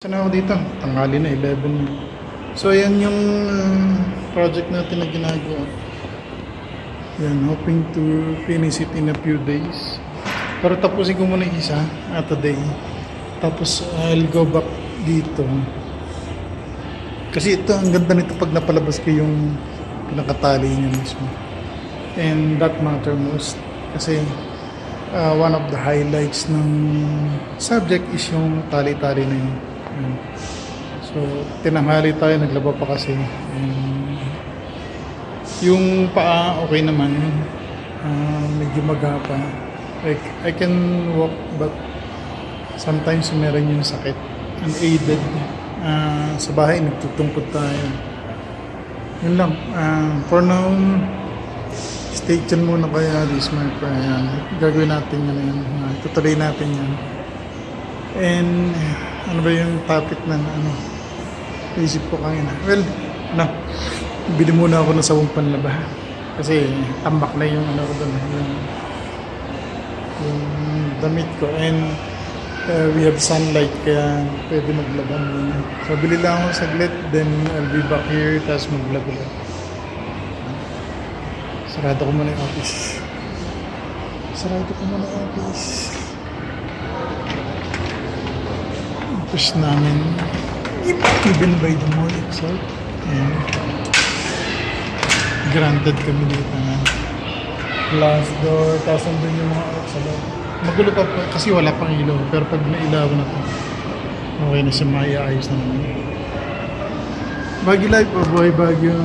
Saan ako dito? Tanghali na, 11 na. So, ayan yung uh, project natin na ginagawa. Yan, hoping to finish it in a few days. Pero tapusin ko muna isa at a day. Tapos, I'll go back dito. Kasi ito, ang ganda nito pag napalabas ko yung pinakatali niya mismo. And that matter most. Kasi, uh, one of the highlights ng subject is yung tali-tali na yun. Yun. So, tinanghali tayo, naglaba pa kasi. And, yung paa, okay naman. Ah, medyo magapa. Like, I can walk, but sometimes meron yung sakit. Unaided. Ah, sa bahay, nagtutungkod tayo. Yun lang. Ah, for now, stay tuned muna kaya this month. Ayan. Gagawin natin yan. yan. Uh, tutuloy natin yan. And ano ba yung topic na ano? Isip ko kanina. Well, na. Bili muna ako ng sawang panlaba. Kasi tambak na yung ano ko doon. Yung, yung damit ko. And uh, we have sunlight kaya pwede maglaba muna. So bili lang ako saglit. Then I'll be back here. Tapos ulit. Sarado ko muna yung office. Sarado ko muna yung office. Office namin. Even by the mall itself. And granted kami dito na glass door. Tapos nandun yung mga sa loob. Magulo pa po kasi wala pang ilaw. Pero pag nailaw na to, okay na siya maiayos na naman. Bagyo life o buhay bagyo.